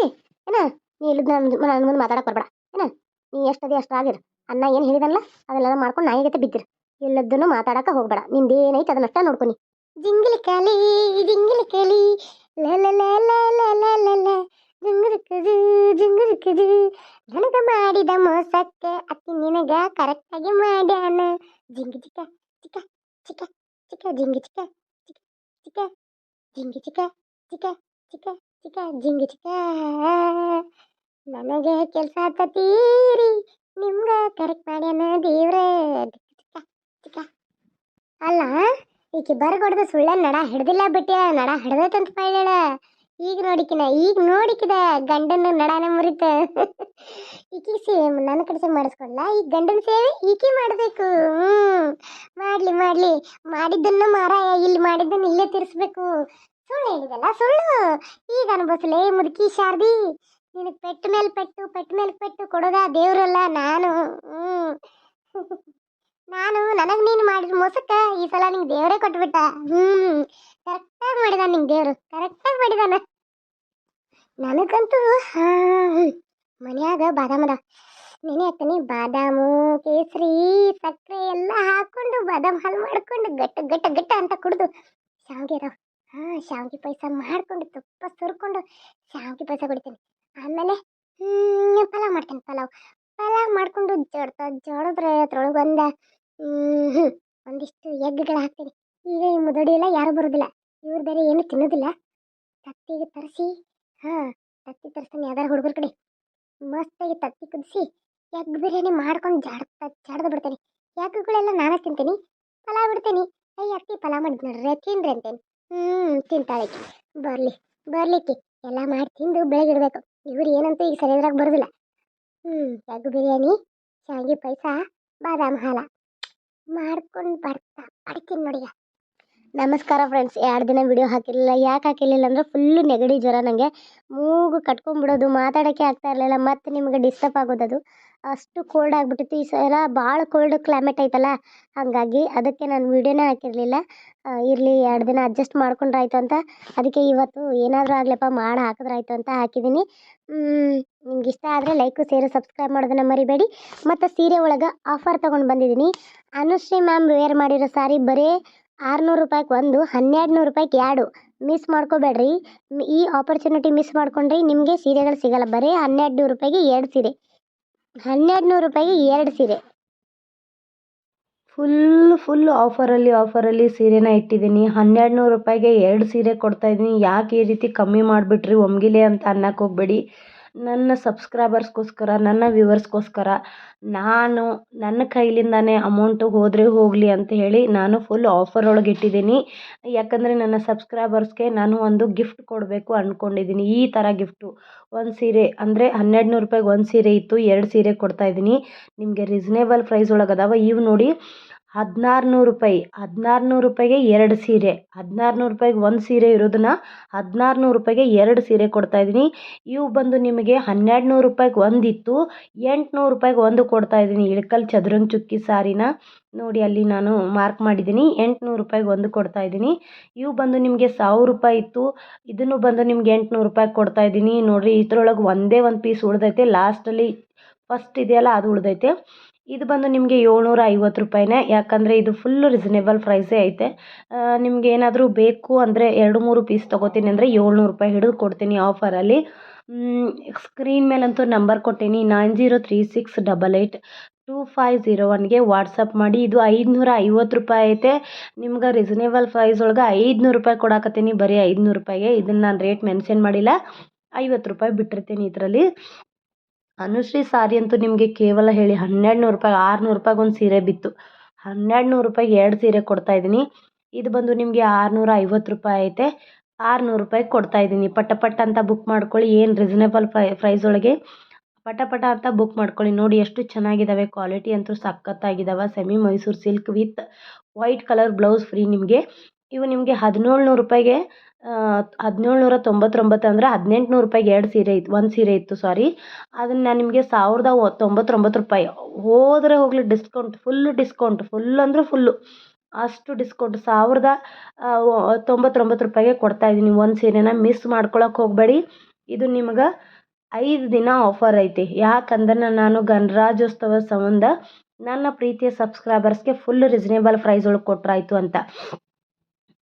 ಏನ? ನೀ ಇಲ್ಲದ ನನ್ನ ನನ್ನ ಮುಂದೆ ಮಾತಾಡಕ್ ಬರ್ಬೇಡ. ಏನ? ನೀ ಎಷ್ಟದೆ ಅಷ್ಟು ಆಗಿರು. ಅನ್ನ ಏನು ಹೇಳಿದಲ್ಲ ಅದನ್ನೆಲ್ಲ ಮಾಡ್ಕೊಂಡು ನಾಯಿಗತೆ ಬಿದ್ದಿರು. ಎಲ್ಲದನ್ನು ಮಾತಾಡಕ ಹೋಗ್ಬೇಡ. ನಿಂದೇನೈತೆ ಅದನ್ನಷ್ಟ ನೋಡ್ಕೊನಿ. ಜಿಂಗಿಲಿ ಕಾಲಿ ಜಿಂಗಿಲಿ ಕಾಲಿ ಲ. ಜಿಂಗುರುಕುದು ನನಗ ಮಾಡಿದ ಮೋಸಕ್ಕೆ ಅತ್ತಿ ನಿನಗ ಕರೆಕ್ಟಾಗಿ ಮಾಡ್ಯಾನ. ಜಿಂಗಿ ಚಿಕ್ಕ ಚಿಕ್ಕ ಚಿಕ್ಕ ಚಿಕ್ಕ, ಜಿಂಗಿ ಚಿಕ್ಕ ಚಿಕ್ಕ ಚಿಕ್ಕ, ಜಿಂಗಿ ಚಿಕ್ಕ ಚಿಕ್ಕ ಚಿಕ್ಕ ಚಿಕ್ಕ, ಜಿಂಗಿ ಚಿಕ್ಕ. ನನಗೆ ಕೆಲಸ ಆತತೀರಿ ನಿಮ್ಗ ಕರೆಕ್ಟ್ ಮಾಡ್ಯಾನ ದೇವ್ರ. ಚಿಕ್ಕ ಚಿಕ್ಕ. ಅಲ್ಲ, ಈಕೆ ಬರ್ಗೊಡ್ದು ಸುಳ್ಳ ನಡ ಹಿಡ್ದಿಲ್ಲ ಬಿಟ್ಟಿಲ್ಲ ನಡ ಹಿಡ್ದೈತಂತ ಪೈಳ ಈಗ ನೋಡಿಕಿನ, ಈಗ ನೋಡಿಕಿದ ಗಂಡನ ನಡಾನೆ ಮುರಿತ. ಈಕಿ ಸೇವೆ ನನ್ನ ಕಡೆ ಮಾಡಿಸ್ಕೊಡ್ಲ? ಈ ಗಂಡನ ಸೇವೆ ಈಕಿ ಮಾಡಬೇಕು. ಹ್ಮ್. ಮಾಡ್ಲಿ ಮಾಡ್ಲಿ. ಮಾಡಿದ್ದನ್ನು ಮಾರಾಯ, ಇಲ್ಲಿ ಮಾಡಿದ್ದನ್ನ ಇಲ್ಲೇ ತಿರ್ಸ್ಬೇಕು. ಸುಳ್ಳು ಹೇಳಿದಲ್ಲ, ಸುಳ್ಳು. ಈಗ ಅನ್ಬಸ್ಲೇ ಮುದುಕಿ ಶಾರದಿ. ನಿನಗೆ ಪೆಟ್ಟು ಮೇಲೆ ಪೆಟ್ಟು ಪೆಟ್ಟು ಮೇಲೆ ಪೆಟ್ಟು ಕೊಡೋದ ದೇವ್ರಲ್ಲ, ನಾನು. ಹ್ಮ್. ನಾನು ನನಗ್ ನೀನು ಮಾಡಿದ ಮೋಸಕ್ಕ ಈ ಸಲ ನಿಂಗೆ ದೇವರೇ ಕೊಟ್ಬಿಟ್ಟ. ಹ್ಮ್ ಕರೆಕ್ಟಾಗಿ ಮಾಡಿದ ನಿಂಗೆ ದೇವರು ಕರೆಕ್ಟಾಗಿ ಮಾಡಿದಾನ. ನನಗಂತೂ ಮನ್ಯಾಗ ಬಾದಾಮದ. ನೆನೆ ಹಾಕ್ತಾನೆ ಬಾದಾಮು, ಕೇಸರಿ, ಸಕ್ಕರೆ ಎಲ್ಲ ಹಾಕೊಂಡು ಬಾದಾಮ್ ಹಾಲು ಮಾಡ್ಕೊಂಡು ಗಟ್ಟ ಗಟ್ಟ ಗಟ್ಟ ಅಂತ ಕುಡಿದು ಶಾವಿಗೆ ಅದಾವ. ಹಾ, ಶಾವಿಗೆ ಪಾಯಸ ಮಾಡ್ಕೊಂಡು ತುಪ್ಪ ಸುರ್ಕೊಂಡು ಶಾವಿಗೆ ಪಾಯಸ ಕುಡಿತೀನಿ. ಆಮೇಲೆ, ಹ್ಮ್, ಪಲಾವ್ ಮಾಡ್ತೇನೆ, ಪಲಾವ್. ಪಲಾವ್ ಮಾಡ್ಕೊಂಡು ಜಡ್ತಾ, ಜಡಿದ್ರೆ ಅದ್ರೊಳಗೆ ಒಂದು ಒಂದಿಷ್ಟು ಎಗ್ಗಳು ಹಾಕ್ತೀನಿ. ಈಗ ಈ ಮುದಡಿ ಎಲ್ಲ ಯಾರು ಬರೋದಿಲ್ಲ. ಇವ್ರು ಬೇರೆ ಏನು ತಿನ್ನೋದಿಲ್ಲ. ತತ್ತಿಗೆ ತರಿಸಿ, ಹಾಂ, ತತ್ತಿ ತರಿಸ್ತೀನಿ ಯಾವ್ದಾರು ಹುಡುಗರ ಕಡೆ. ಮಸ್ತಾಗಿ ತತ್ತಿ ಕುದಿಸಿ, ಎಗ್ ಬಿರಿಯಾನಿ ಮಾಡ್ಕೊಂಡು ಜಾಡ್ತಾ, ಜಾಡ್ದು ಬಿಡ್ತೇನೆ. ಎಗ್ಗಳೆಲ್ಲ ನಾನೇ ತಿಂತೀನಿ, ಪಲಾವ್ ಬಿಡ್ತೀನಿ. ಅಯ್ಯ ಅತ್ತಿ ಪಲಾವ್ ಮಾಡಿದ್ ನೋಡ್ರಿ, ತಿನ್ರಿ ಅಂತೇನೆ. ಹ್ಞೂ ತಿಂತಾಳೆ ಬರಲಿ ಬರಲಿಕ್ಕೆ ಎಲ್ಲ ಮಾಡಿ ತಿಂದು ಬೆಳಗಿಡ್ಬೇಕು ಇವ್ರು ಏನಂತೂ ಈಗ ಸರಿಯಾದ್ರಾಗ ಬರೋದಿಲ್ಲ. ಎಗ್ ಬಿರಿಯಾನಿ, ಶಾವಿಗೆ ಪಾಯಸ, ಬಾದಾಮ್ ಹಾಲ. ಮಾಡ್ಕೊಂಡು ಬರ್ತಾ ಪಡ್ತೀನಿ ನೋಡಿ. ನಮಸ್ಕಾರ ಫ್ರೆಂಡ್ಸ್ ಎರಡು ದಿನ ವಿಡಿಯೋ ಹಾಕಿರಲಿಲ್ಲ. ಯಾಕೆ ಹಾಕಿರಲಿಲ್ಲ ಅಂದ್ರೆ ಫುಲ್ಲು ನೆಗಡಿ ಜ್ವರ ನನಗೆ ಮೂಗು ಕಟ್ಕೊಂಡ್ಬಿಡೋದು, ಮಾತಾಡೋಕ್ಕೆ ಆಗ್ತಾ ಇರಲಿಲ್ಲ, ಮತ್ತು ನಿಮಗೆ ಡಿಸ್ಟರ್ಬ್ ಆಗೋದದು. ಅಷ್ಟು ಕೋಲ್ಡ್ ಆಗಿಬಿಟ್ಟಿತ್ತು. ಈ ಸಲ ಭಾಳ ಕೋಲ್ಡ್ ಕ್ಲೈಮೇಟ್ ಐತಲ್ಲ, ಹಾಗಾಗಿ ಅದಕ್ಕೆ ನಾನು ವೀಡಿಯೋನೇ ಹಾಕಿರಲಿಲ್ಲ. ಇರಲಿ, ಎರಡು ದಿನ ಅಡ್ಜಸ್ಟ್ ಮಾಡ್ಕೊಂಡ್ರಾಯ್ತು ಅಂತ. ಅದಕ್ಕೆ ಇವತ್ತು ಏನಾದರೂ ಆಗಲಪ್ಪ ಮಾಡಿ ಹಾಕಿದ್ರಾಯ್ತು ಅಂತ ಹಾಕಿದ್ದೀನಿ ನಿಮ್ಗೆ ಇಷ್ಟ ಆದರೆ ಲೈಕು ಸೇರು ಸಬ್ಸ್ಕ್ರೈಬ್ ಮಾಡೋದನ್ನ ಮರಿಬೇಡಿ. ಮತ್ತು ಸೀರೆ ಒಳಗೆ ಆಫರ್ ತೊಗೊಂಡು ಬಂದಿದ್ದೀನಿ ಅನುಶ್ರೀ ಮ್ಯಾಮ್ ವೇರ್ ಮಾಡಿರೋ ಸಾರಿ ಬರೀ ಆರುನೂರು ರೂಪಾಯಿಗೆ ಒಂದು ಹನ್ನೆರಡು ನೂರು ರೂಪಾಯಿಗೆ ಎರಡು. ಮಿಸ್ ಮಾಡ್ಕೋಬೇಡ್ರಿ. ಈ ಆಪರ್ಚುನಿಟಿ ಮಿಸ್ ಮಾಡ್ಕೊಂಡ್ರಿ ನಿಮಗೆ ಸೀರೆಗಳು ಸಿಗಲ್ಲ. ಬರೀ ಹನ್ನೆರಡು ನೂರು ರೂಪಾಯಿಗೆ ಎರಡು ಸೀರೆ. ಹನ್ನೆರಡು ನೂರು ರೂಪಾಯಿಗೆ ಎರಡು ಸೀರೆ. ಫುಲ್ ಫುಲ್ ಆಫರಲ್ಲಿ ಆಫರಲ್ಲಿ ಸೀರೆನ ಇಟ್ಟಿದ್ದೀನಿ. ಹನ್ನೆರಡು ನೂರು ರೂಪಾಯಿಗೆ ಎರಡು ಸೀರೆ ಕೊಡ್ತಾಯಿದ್ದೀನಿ ಯಾಕೆ ಈ ರೀತಿ ಕಮ್ಮಿ ಮಾಡಿಬಿಟ್ರಿ? ಒಮ್ಗಿಲೆ ಅಂತ ಅನ್ನಕ್ಕೆ ಹೋಗಬೇಡಿ. ನನ್ನ ಸಬ್ಸ್ಕ್ರೈಬರ್ಸ್ಗೋಸ್ಕರ ನನ್ನ ವ್ಯೂವರ್ಸ್ಗೋಸ್ಕರ ನಾನು ನನ್ನ ಕೈಲಿಂದನೇ ಅಮೌಂಟು ಹೋದರೆ ಹೋಗಲಿ ಅಂತ ಹೇಳಿ ನಾನು ಫುಲ್ ಆಫರ್ ಒಳಗೆ ಇಟ್ಟಿದ್ದೀನಿ. ಯಾಕಂದರೆ ನನ್ನ ಸಬ್ಸ್ಕ್ರೈಬರ್ಸ್ಗೆ ನಾನು ಒಂದು ಗಿಫ್ಟ್ ಕೊಡಬೇಕು ಅಂದ್ಕೊಂಡಿದ್ದೀನಿ ಈ ಥರ ಗಿಫ್ಟು ಒಂದು ಸೀರೆ ಅಂದರೆ ಹನ್ನೆರಡು ನೂರು ರೂಪಾಯಿಗೆ ಒಂದು ಸೀರೆ ಇತ್ತು, ಎರಡು ಸೀರೆ ಕೊಡ್ತಾಯಿದ್ದೀನಿ ನಿಮಗೆ ರೀಸ್ನೇಬಲ್ ಪ್ರೈಸ್ ಒಳಗೆ ಅದಾವ. ಇವು ನೋಡಿ ಹದಿನಾರು ನೂರು ರೂಪಾಯಿ. ಹದಿನಾರು ನೂರು ರೂಪಾಯಿಗೆ ಎರಡು ಸೀರೆ. ಹದಿನಾರು ನೂರು ರೂಪಾಯಿಗೆ ಒಂದು ಸೀರೆ ಇರೋದನ್ನ ಹದಿನಾರು ನೂರು ರೂಪಾಯಿಗೆ ಎರಡು ಸೀರೆ ಕೊಡ್ತಾ ಇದ್ದೀನಿ. ಇವು ಬಂದು ನಿಮಗೆ ಹನ್ನೆರಡು ನೂರು ರೂಪಾಯಿಗೆ ಒಂದಿತ್ತು, ಎಂಟುನೂರು ರೂಪಾಯಿಗೆ ಒಂದು ಕೊಡ್ತಾ ಇದ್ದೀನಿ. ಇಳಕಲ್ ಚದುರಂಗ ಚುಕ್ಕಿ ಸಾರಿನ ನೋಡಿ ಅಲ್ಲಿ ನಾನು ಮಾರ್ಕ್ ಮಾಡಿದ್ದೀನಿ. ಎಂಟುನೂರು ರೂಪಾಯಿಗೆ ಒಂದು ಕೊಡ್ತಾ ಇದ್ದೀನಿ. ಇವು ಬಂದು ನಿಮಗೆ ಸಾವಿರ ರೂಪಾಯಿ ಇತ್ತು. ಇದನ್ನು ಬಂದು ನಿಮ್ಗೆ ಎಂಟುನೂರು ರೂಪಾಯಿಗೆ ಕೊಡ್ತಾಯಿದ್ದೀನಿ ನೋಡಿರಿ, ಇದ್ರೊಳಗೆ ಒಂದೇ ಒಂದು ಪೀಸ್ ಉಳಿದೈತೆ. ಲಾಸ್ಟಲ್ಲಿ ಫಸ್ಟ್ ಇದೆಯಲ್ಲ, ಅದು ಉಳ್ದೈತೆ. ಇದು ಬಂದು ನಿಮಗೆ ಏಳ್ನೂರ ಐವತ್ತು ರೂಪಾಯಿನೇ. ಯಾಕಂದರೆ ಇದು ಫುಲ್ಲು ರೀಸನೇಬಲ್ ಪ್ರೈಸೇ ಐತೆ. ನಿಮ್ಗೆ ಏನಾದರೂ ಬೇಕು ಅಂದರೆ ಎರಡು ಮೂರು ಪೀಸ್ ತೊಗೋತೀನಿ ಅಂದರೆ ಏಳ್ನೂರು ರೂಪಾಯಿ ಹಿಡಿದು ಕೊಡ್ತೀನಿ ಆಫರಲ್ಲಿ ಸ್ಕ್ರೀನ್ ಮೇಲಂತೂ number ಕೊಟ್ಟೀನಿ. Nine zero three six double eight two five zero ಒನ್ಗೆ WhatsApp ಮಾಡಿ. ಇದು ಐದುನೂರ ಐವತ್ತು ರೂಪಾಯಿ ಐತೆ. ನಿಮ್ಗೆ ರಿಸನೇಬಲ್ ಪ್ರೈಸ್ ಒಳಗೆ ಐದುನೂರು ರೂಪಾಯಿ ಕೊಡಾಕತ್ತೀನಿ. ಬರೀ ಐದುನೂರು ರೂಪಾಯಿಗೆ. ಇದನ್ನು ನಾನು ರೇಟ್ ಮೆನ್ಷನ್ ಮಾಡಿಲ್ಲ. ಐವತ್ತು ರೂಪಾಯಿ ಬಿಟ್ಟಿರ್ತೀನಿ ಇದರಲ್ಲಿ. ಅನುಶ್ರೀ ಸಾರಿ ಅಂತೂ ನಿಮಗೆ ಕೇವಲ ಹೇಳಿ ಹನ್ನೆರಡು ನೂರು ರೂಪಾಯಿ, ಆರುನೂರು ರೂಪಾಯಿಗೆ ಒಂದು ಸೀರೆ ಬಿತ್ತು. ಹನ್ನೆರಡು ನೂರು ರೂಪಾಯಿಗೆ ಎರಡು ಸೀರೆ ಕೊಡ್ತಾ ಇದ್ದೀನಿ. ಇದು ಬಂದು ನಿಮಗೆ ಆರುನೂರ ಐವತ್ತು ರೂಪಾಯಿ ಐತೆ. ಆರುನೂರು ರೂಪಾಯಿಗೆ ಕೊಡ್ತಾಯಿದ್ದೀನಿ ಪಟ ಪಟ ಅಂತ ಬುಕ್ ಮಾಡ್ಕೊಳ್ಳಿ. ಏನು ರೀಸನೇಬಲ್ ಪ್ರೈ ಪ್ರೈಸ್ ಒಳಗೆ? ಪಟ ಪಟ ಅಂತ ಬುಕ್ ಮಾಡ್ಕೊಳ್ಳಿ. ನೋಡಿ ಎಷ್ಟು ಚೆನ್ನಾಗಿದ್ದಾವೆ ಕ್ವಾಲಿಟಿ ಅಂತೂ ಸಖತ್ತಾಗಿದ್ದಾವೆ semi Mysore silk with white colour blouse free ನಿಮಗೆ. ಇವು ನಿಮಗೆ ಹದಿನೇಳು ನೂರು ರೂಪಾಯಿಗೆ ಹದಿನೇಳು ನೂರ ತೊಂಬತ್ತೊಂಬತ್ತು ಅಂದರೆ ಹದಿನೆಂಟು ನೂರು ರೂಪಾಯಿಗೆ ಎರಡು ಸೀರೆ ಇತ್ತು, ಒಂದು ಸೀರೆ ಇತ್ತು ಸಾರಿ ಅದನ್ನು ನಾನು ನಿಮಗೆ ಸಾವಿರದ ತೊಂಬತ್ತೊಂಬತ್ತು ರೂಪಾಯಿ. ಹೋದರೆ ಹೋಗಲಿ ಡಿಸ್ಕೌಂಟ್ ಫುಲ್ಲು ಡಿಸ್ಕೌಂಟ್ ಫುಲ್ ಅಂದರೆ ಫುಲ್ಲು ಅಷ್ಟು ಡಿಸ್ಕೌಂಟ್ ಸಾವಿರದ ತೊಂಬತ್ತೊಂಬತ್ತು ರೂಪಾಯಿಗೆ ಕೊಡ್ತಾ ಇದ್ದೀನಿ ಒಂದು ಸೀರೆನ ಮಿಸ್ ಮಾಡ್ಕೊಳಕ್ಕೆ ಹೋಗಬೇಡಿ. ಇದು ನಿಮ್ಗೆ ಐದು ದಿನ ಆಫರ್ ಐತಿ. ಯಾಕಂದ್ರೆ ನಾನು ಗಣರಾಜ್ಯೋತ್ಸವ ಸಂಬಂಧ ನನ್ನ ಪ್ರೀತಿಯ ಸಬ್ಸ್ಕ್ರೈಬರ್ಸ್ಗೆ ಫುಲ್ ರೀಸನೇಬಲ್ ಪ್ರೈಸ್ ಒಳಗೆ ಕೊಟ್ರಾಯ್ತು ಅಂತ.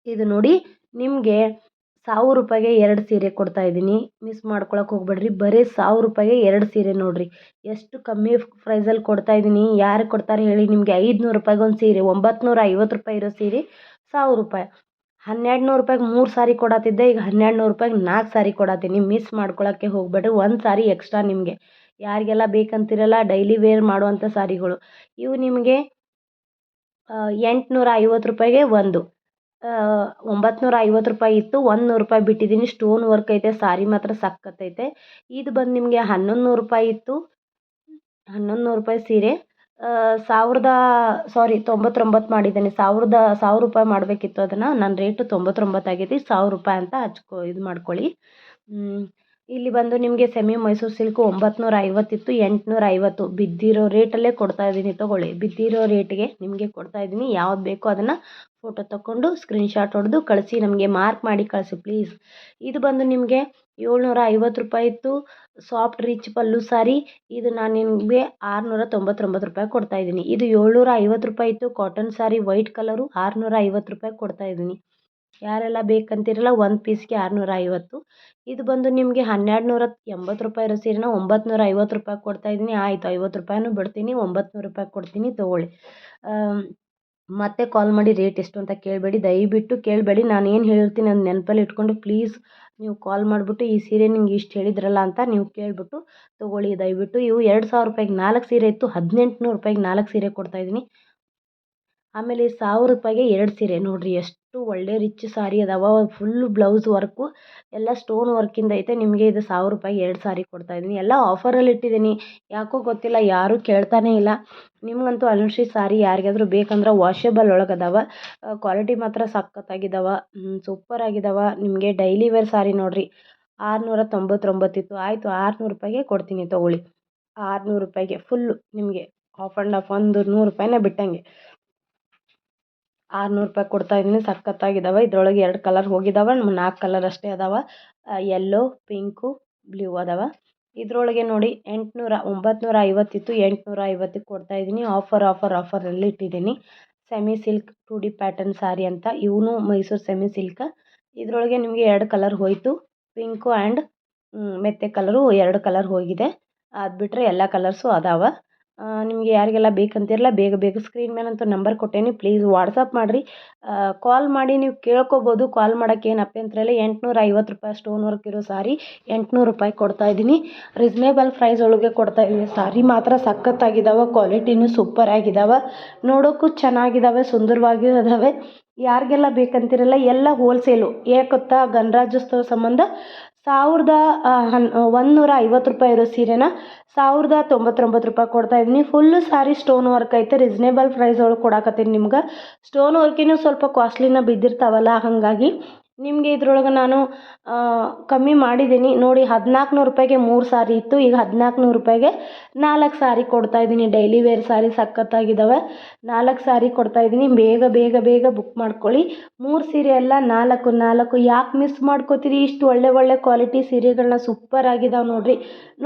ಇದು ನೋಡಿ ನಿಮಗೆ ಸಾವಿರ ರೂಪಾಯಿಗೆ ಎರಡು ಸೀರೆ ಕೊಡ್ತಾ ಇದ್ದೀನಿ. ಮಿಸ್ ಮಾಡ್ಕೊಳಕ್ಕೆ ಹೋಗ್ಬೇಡ್ರಿ. ಬರೀ ಸಾವಿರ ರೂಪಾಯಿಗೆ ಎರಡು ಸೀರೆ ನೋಡಿರಿ. ಎಷ್ಟು ಕಮ್ಮಿ ಪ್ರೈಸಲ್ಲಿ ಕೊಡ್ತಾ ಇದ್ದೀನಿ. ಯಾರು ಕೊಡ್ತಾರೆ ಹೇಳಿ ನಿಮಗೆ ಐದುನೂರು ರೂಪಾಯಿಗೆ ಒಂದು ಸೀರೆ ಒಂಬತ್ತು ನೂರ ಐವತ್ತು ರೂಪಾಯಿ ಇರೋ ಸೀರೆ ಸಾವಿರ ರೂಪಾಯಿ. ಹನ್ನೆರಡು ನೂರು ರೂಪಾಯಿಗೆ ಮೂರು ಸಾರಿ ಕೊಡತ್ತಿದ್ದೆ. ಈಗ ಹನ್ನೆರಡು ನೂರು ರೂಪಾಯಿಗೆ ನಾಲ್ಕು ಸಾರಿ ಕೊಡತ್ತೀನಿ. ಮಿಸ್ ಮಾಡ್ಕೊಳಕ್ಕೆ ಹೋಗಬೇಡ್ರಿ. ಒಂದು ಸಾರಿ ಎಕ್ಸ್ಟ್ರಾ ನಿಮಗೆ. ಯಾರಿಗೆಲ್ಲ ಬೇಕಂತಿರಲ್ಲ ಡೈಲಿ ವೇರ್ ಮಾಡುವಂಥ ಸಾರಿಗಳು. ಇವು ನಿಮಗೆ ಎಂಟುನೂರ ಐವತ್ತು ರೂಪಾಯಿಗೆ ಒಂದು. ಒಂಬತ್ತು ನೂರ ಐವತ್ತು ರೂಪಾಯಿ ಇತ್ತು, ಒಂದು ನೂರು ರೂಪಾಯಿ ಬಿಟ್ಟಿದ್ದೀನಿ, ಸ್ಟೋನ್ ವರ್ಕ್ ಐತೆ, ಸಾರಿ ಮಾತ್ರ ಸಖತ್ತೈತೆ. ಇದು ಬಂದು ನಿಮಗೆ ಹನ್ನೊಂದು ನೂರು ರೂಪಾಯಿ ಇತ್ತು. ಹನ್ನೊಂದು ನೂರು ರೂಪಾಯಿ ಸೀರೆ. ಸಾವಿರದ, ಸಾರಿ, ತೊಂಬತ್ತೊಂಬತ್ತು ಮಾಡಿದ್ದೀನಿ. ಸಾವಿರದ, ಸಾವಿರ ರೂಪಾಯಿ ಮಾಡಬೇಕಿತ್ತು ಅದನ್ನು. ನನ್ನ ರೇಟು ತೊಂಬತ್ತೊಂಬತ್ತು ಆಗೈತಿ, ಸಾವಿರ ರೂಪಾಯಿ ಅಂತ ಹಚ್ಕೊ, ಇದು ಮಾಡ್ಕೊಳ್ಳಿ. ಇಲ್ಲಿ ಬಂದು ನಿಮಗೆ ಸೆಮಿ ಮೈಸೂರು ಸಿಲ್ಕು ಒಂಬತ್ತುನೂರ ಐವತ್ತಿತ್ತು ಎಂಟುನೂರ ಐವತ್ತು ಬಿದ್ದಿರೋ ರೇಟಲ್ಲೇ ಕೊಡ್ತಾ ಇದ್ದೀನಿ, ತೊಗೊಳ್ಳಿ. ಬಿದ್ದಿರೋ ರೇಟಿಗೆ ನಿಮಗೆ ಕೊಡ್ತಾ ಇದ್ದೀನಿ. ಯಾವ್ದು ಬೇಕೋ ಅದನ್ನು ಫೋಟೋ ತಗೊಂಡು ಸ್ಕ್ರೀನ್ಶಾಟ್ ಹೊಡೆದು ಕಳಿಸಿ, ನಮಗೆ ಮಾರ್ಕ್ ಮಾಡಿ ಕಳಿಸಿ ಪ್ಲೀಸ್ ಇದು ಬಂದು ನಿಮಗೆ ಏಳ್ನೂರ ಐವತ್ತು ರೂಪಾಯಿ ಇತ್ತು. ಸಾಫ್ಟ್ ರಿಚ್ ಪಲ್ಲು ಸಾರಿ, ಇದು ನಾನು ನಿಮಗೆ ಆರುನೂರ ತೊಂಬತ್ತೊಂಬತ್ತು ರೂಪಾಯಿ ಕೊಡ್ತಾ ಇದ್ದೀನಿ. ಇದು ಏಳ್ನೂರ ಐವತ್ತು ರೂಪಾಯಿ ಇತ್ತು. ಕಾಟನ್ ಸಾರಿ ವೈಟ್ ಕಲರು ಆರುನೂರ ಐವತ್ತು ರೂಪಾಯಿ ಕೊಡ್ತಾ ಇದ್ದೀನಿ. ಯಾರೆಲ್ಲ ಬೇಕಂತಿರಲ್ಲ ಒಂದು ಪೀಸ್ಗೆ ಆರುನೂರ ಐವತ್ತು ಇದು ಬಂದು ನಿಮಗೆ ಹನ್ನೆರಡು ನೂರ ಎಂಬತ್ತು ರೂಪಾಯಿ ಇರೋ ಸೀರೆನ ಒಂಬತ್ತು ನೂರ ಐವತ್ತು ರೂಪಾಯಿ ಕೊಡ್ತಾ ಇದ್ದೀನಿ. ಆಯಿತು, ಐವತ್ತು ರೂಪಾಯಿನೂ ಬಿಡ್ತೀನಿ ಒಂಬತ್ತು ನೂರು ರೂಪಾಯಿ ಕೊಡ್ತೀನಿ, ತೊಗೊಳ್ಳಿ. ಮತ್ತೆ ಕಾಲ್ ಮಾಡಿ ರೇಟ್ ಎಷ್ಟು ಅಂತ ಕೇಳಬೇಡಿ. ದಯವಿಟ್ಟು ಕೇಳಬೇಡಿ. ನಾನು ಏನು ಹೇಳ್ತೀನಿ ಅದು ನೆನಪಲ್ಲಿ ಇಟ್ಕೊಂಡು ಪ್ಲೀಸ್ ನೀವು ಕಾಲ್ ಮಾಡಿಬಿಟ್ಟು ಈ ಸೀರೆ ನಿಮ್ಗೆ ಇಷ್ಟು ಹೇಳಿದ್ರಲ್ಲ ಅಂತ ನೀವು ಕೇಳಿಬಿಟ್ಟು ತೊಗೊಳ್ಳಿ. ದಯವಿಟ್ಟು ಇವು ಎರಡು ಸಾವಿರ ರೂಪಾಯಿಗೆ ನಾಲ್ಕು ಸೀರೆ ಇತ್ತು. ಹದಿನೆಂಟು ನೂರು ರೂಪಾಯಿಗೆ ನಾಲ್ಕು ಸೀರೆ ಕೊಡ್ತಾಯಿದ್ದೀನಿ ಆಮೇಲೆ ಸಾವಿರ ರೂಪಾಯಿಗೆ ಎರಡು ಸೀರೆ. ನೋಡಿರಿ ಎಷ್ಟು ಒಳ್ಳೆ ರಿಚ್ ಸಾರಿ ಅದಾವ. ಫುಲ್ಲು ಬ್ಲೌಸ್ ವರ್ಕು ಎಲ್ಲ ಸ್ಟೋನ್ ವರ್ಕಿಂದ ಐತೆ. ನಿಮಗೆ ಇದು ಸಾವಿರ ರೂಪಾಯಿಗೆ ಎರಡು ಸಾರಿ ಕೊಡ್ತಾ ಇದ್ದೀನಿ. ಎಲ್ಲ ಆಫರಲ್ಲಿ ಇಟ್ಟಿದ್ದೀನಿ. ಯಾಕೋ ಗೊತ್ತಿಲ್ಲ, ಯಾರೂ ಕೇಳ್ತಾನೇ ಇಲ್ಲ. ನಿಮಗಂತೂ ಅನುಶ್ರೀ ಸಾರಿ ಯಾರಿಗಾದ್ರೂ ಬೇಕಂದ್ರೆ ವಾಷೇಬಲ್ ಒಳಗೆ ಅದಾವ. ಕ್ವಾಲಿಟಿ ಮಾತ್ರ ಸಖತ್ತಾಗಿದ್ದಾವ ಸೂಪರ್ ಆಗಿದ್ದಾವ ನಿಮಗೆ ಡೈಲಿ ವೇರ್ ಸಾರಿ ನೋಡಿರಿ. ಆರುನೂರ ತೊಂಬತ್ತೊಂಬತ್ತಿತ್ತು ಆಯಿತು, ಆರುನೂರು ರೂಪಾಯಿಗೆ ಕೊಡ್ತೀನಿ ತಗೊಳ್ಳಿ. ಆರುನೂರು ರೂಪಾಯಿಗೆ ಫುಲ್ಲು ನಿಮಗೆ ಆಫ್ ಆ್ಯಂಡ್ ಆಫ್ ಒಂದು ನೂರು ರೂಪಾಯಿನ ಬಿಟ್ಟಂಗೆ. ಆರುನೂರು ರೂಪಾಯಿ ಕೊಡ್ತಾ ಇದ್ದೀನಿ. ಸಖತ್ತಾಗಿದ್ದಾವೆ ಇದರೊಳಗೆ ಎರಡು ಕಲರ್ ಹೋಗಿದ್ದಾವೆ ನಾಲ್ಕು ಕಲರ್ ಅಷ್ಟೇ ಅದಾವೆ. ಯೆಲ್ಲೋ ಪಿಂಕು ಬ್ಲೂ ಅದಾವೆ. ಇದರೊಳಗೆ ನೋಡಿ ಎಂಟುನೂರ ಒಂಬತ್ತು ಐವತ್ತಿತ್ತು. ಎಂಟುನೂರ ಐವತ್ತಕ್ಕೆ ಕೊಡ್ತಾ ಇದ್ದೀನಿ. ಆಫರ್ ಆಫರ್ ಆಫರಲ್ಲಿ ಇಟ್ಟಿದ್ದೀನಿ. Semi silk two D pattern sari ಅಂತ. ಇವನು ಮೈಸೂರು ಸೆಮಿ ಸಿಲ್ಕ್ ಇದರೊಳಗೆ ನಿಮಗೆ ಎರಡು ಕಲರ್ ಹೋಯಿತು. ಪಿಂಕು ಆ್ಯಂಡ್ ಮೆತ್ತೆ ಕಲರು ಎರಡು ಕಲರ್ ಹೋಗಿದೆ. ಅದು ಬಿಟ್ಟರೆ ಎಲ್ಲ ಕಲರ್ಸು ಅದಾವೆ. ನಿಮಗೆ ಯಾರಿಗೆಲ್ಲ ಬೇಕಂತಿರಲ್ಲ ಬೇಗ ಬೇಗ ಸ್ಕ್ರೀನ್ ಮೇಲಂತೂ ನಂಬರ್ ಕೊಟ್ಟೇನಿ. ಪ್ಲೀಸ್ ವಾಟ್ಸಪ್ ಮಾಡಿರಿ. ಕಾಲ್ ಮಾಡಿ ನೀವು ಕೇಳ್ಕೊಬೋದು. ಕಾಲ್ ಮಾಡೋಕ್ಕೆ ಏನು ಅಭ್ಯಂತರ ಇಲ್ಲ. ಎಂಟುನೂರ ಐವತ್ತು ರೂಪಾಯಿ ಸ್ಟೋನ್ ವರ್ಕ್ ಇರೋ ಸಾರಿ ಎಂಟುನೂರು ರೂಪಾಯಿ ಕೊಡ್ತಾ ಇದ್ದೀನಿ. ರೀಸ್ನೇಬಲ್ ಪ್ರೈಸ್ ಒಳಗೆ ಕೊಡ್ತಾ ಇದ್ದೀನಿ ಸಾರಿ ಮಾತ್ರ ಸಖತ್ತಾಗಿದ್ದಾವೆ ಕ್ವಾಲಿಟಿನೂ ಸೂಪರ್ ಆಗಿದ್ದಾವೆ ನೋಡೋಕ್ಕೂ ಚೆನ್ನಾಗಿದ್ದಾವೆ ಸುಂದರವಾಗಿ ಅದಾವೆ. ಯಾರಿಗೆಲ್ಲ ಬೇಕಂತಿರಲ್ಲ, ಎಲ್ಲ ಹೋಲ್ಸೇಲು ಏಕತ್ತ ಗಣರಾಜ್ಯೋತ್ಸವ ಸಂಬಂಧ ಸಾವಿರದ ಹನ್ ಒಂದುನೂರ ಐವತ್ತು ರೂಪಾಯಿ ಇರೋ ಸೀರೆನ ಸಾವಿರದ ತೊಂಬತ್ತೊಂಬತ್ತು ರೂಪಾಯಿ ಕೊಡ್ತಾ ಇದ್ದೀನಿ. ಫುಲ್ಲು ಸಾರಿ ಸ್ಟೋನ್ ವರ್ಕ್ ಐತೆ. ರೀಸ್ನೇಬಲ್ ಪ್ರೈಸ್ ಒಳಗೆ ಕೊಡಕತ್ತೀನಿ ನಿಮ್ಗೆ. ಸ್ಟೋನ್ ವರ್ಕಿನೂ ಸ್ವಲ್ಪ ಕಾಸ್ಟ್ಲಿನ ಬಿದ್ದಿರ್ತಾವಲ್ಲ, ಹಾಗಾಗಿ ನಿಮಗೆ ಇದ್ರೊಳಗೆ ನಾನು ಕಮ್ಮಿ ಮಾಡಿದ್ದೀನಿ ನೋಡಿ ಹದಿನಾಲ್ಕು ನೂರು ರೂಪಾಯಿಗೆ ಮೂರು ಸಾರಿ ಇತ್ತು. ಈಗ ಹದಿನಾಲ್ಕು ನೂರು ರೂಪಾಯಿಗೆ ನಾಲ್ಕು ಸಾರಿ ಕೊಡ್ತಾ ಇದ್ದೀನಿ. ಡೈಲಿ ವೇರ್ ಸಾರಿ ಸಖತ್ತಾಗಿದ್ದಾವೆ ನಾಲ್ಕು ಸಾರಿ ಕೊಡ್ತಾ ಇದ್ದೀನಿ. ಬೇಗ ಬೇಗ ಬೇಗ ಬುಕ್ ಮಾಡ್ಕೊಳ್ಳಿ. ಮೂರು ಸೀರೆ ಅಲ್ಲ, ನಾಲ್ಕು ನಾಲ್ಕು. ಯಾಕೆ ಮಿಸ್ ಮಾಡ್ಕೋತೀರಿ? ಇಷ್ಟು ಒಳ್ಳೆ ಒಳ್ಳೆ ಕ್ವಾಲಿಟಿ ಸೀರೆಗಳನ್ನ ಸೂಪರ್ ಆಗಿದಾವೆ ನೋಡಿರಿ.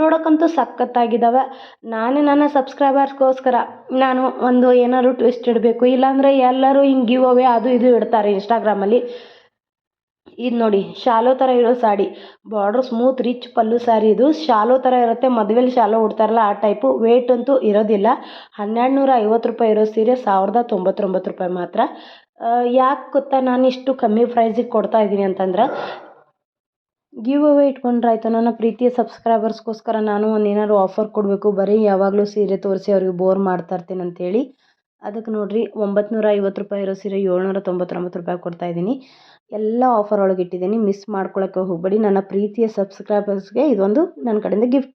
ನೋಡೋಕ್ಕಂತೂ ಸಖತ್ತಾಗಿದ್ದಾವೆ ನಾನು ನನ್ನ ಸಬ್ಸ್ಕ್ರೈಬರ್ಸ್ಗೋಸ್ಕರ ನಾನು ಒಂದು ಏನಾದ್ರು ಟ್ವಿಸ್ಟ್ ಇಡಬೇಕು. ಇಲ್ಲಾಂದರೆ ಎಲ್ಲರೂ ಹಿಂಗೆ ಗಿವ್ ಅವೇ ಅದು, ಇದು ಇಡ್ತಾರೆ ಇನ್ಸ್ಟಾಗ್ರಾಮಲ್ಲಿ ಇದು ನೋಡಿ, ಶಾಲೋ ಥರ ಇರೋ sari. Border smooth rich pallu sari ಇದು. ಶಾಲೋ ಥರ ಇರುತ್ತೆ, ಮದುವೆಲಿ ಶಾಲೋ ಉಡ್ತಾರಲ್ಲ ಆ ಟೈಪು ವೇಟ್ ಅಂತೂ ಇರೋದಿಲ್ಲ. ಹನ್ನೆರಡು ನೂರ ಐವತ್ತು ರೂಪಾಯಿ ಇರೋ ಸೀರೆ, ಸಾವಿರದ ತೊಂಬತ್ತೊಂಬತ್ತು ರೂಪಾಯಿ ಮಾತ್ರ. ಯಾಕೆ ಗೊತ್ತಾ? ನಾನು ಇಷ್ಟು ಕಮ್ಮಿ ಪ್ರೈಸಿಗೆ ಕೊಡ್ತಾ ಇದ್ದೀನಿ ಅಂತಂದ್ರೆ ಗಿವ್ ಅವೇ ಇಟ್ಕೊಂಡ್ರೆ ಆಯಿತು. ನನ್ನ ಪ್ರೀತಿಯ ಸಬ್ಸ್ಕ್ರೈಬರ್ಸ್ಗೋಸ್ಕರ ನಾನು ಒಂದು ಏನಾದ್ರು ಆಫರ್ ಕೊಡಬೇಕು. ಬರೀ ಯಾವಾಗಲೂ ಸೀರೆ ತೋರಿಸಿ ಅವ್ರಿಗೆ ಬೋರ್ ಮಾಡ್ತಾ ಇರ್ತೀನಿ ಅಂತೇಳಿ. ಅದಕ್ಕೆ ನೋಡಿರಿ ಒಂಬತ್ತು ನೂರ ಐವತ್ತು ರೂಪಾಯಿ ಇರೋ ಸೀರೆ ಏಳ್ನೂರ ತೊಂಬತ್ತೊಂಬತ್ತು ರೂಪಾಯಿ ಕೊಡ್ತಾ ಇದ್ದೀನಿ. ಎಲ್ಲ ಆಫರ್ ಒಳಗೆ ಇಟ್ಟಿದ್ದೀನಿ. ಮಿಸ್ ಮಾಡ್ಕೊಳ್ಳೋಕೆ ಹೋಗಬೇಡಿ. ನನ್ನ ಪ್ರೀತಿಯ ಸಬ್ಸ್ಕ್ರೈಬರ್ಸ್ಗೆ ಇದೊಂದು ನನ್ನ ಕಡೆಯಿಂದ ಗಿಫ್ಟ್